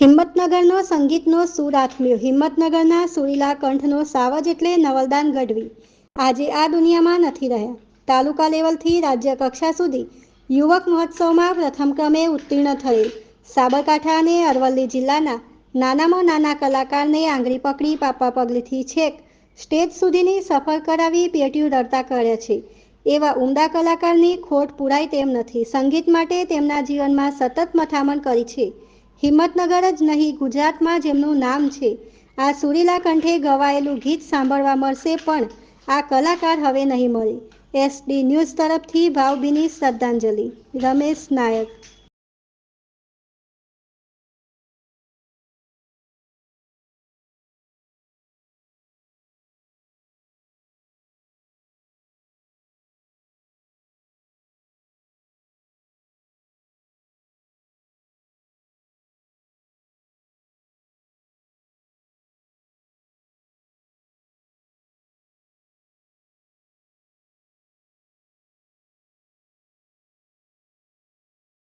હિંમતનગરનો સંગીતનો સૂર આથમ્યો. હિંમતનગરના સુરીલા કંઠનો સાવજ એટલે નવલદાન ગઢવી. આજે આ દુનિયામાં નથી રહ્યા. તાલુકા લેવલથી રાજ્ય કક્ષા સુધી યુવક મહોત્સવમાં પ્રથમ ક્રમે ઉત્તીર્ણ થયેલ. સાબરકાંઠા અને અરવલ્લી જિલ્લાના નાનામાં નાના કલાકારને આંગળી પકડી પાપા પગલીથી છેક સ્ટેજ સુધીની સફર કરાવી પેટીયું રડતા કર્યા છે. એવા ઉમદા કલાકારની ખોટ પૂરાય તેમ નથી. સંગીત માટે તેમના જીવનમાં સતત મથામણ કરી છે. હિંમતનગર જ નહીં, ગુજરાતમાં જેમનું નામ છે. આ સુરીલા કંઠે ગવાયેલું ગીત સાંભળવા મળશે પણ આ કલાકાર હવે નહીં મળે. એસડી ન્યૂઝ તરફથી ભાવભીની શ્રદ્ધાંજલિ. રમેશ નાયક.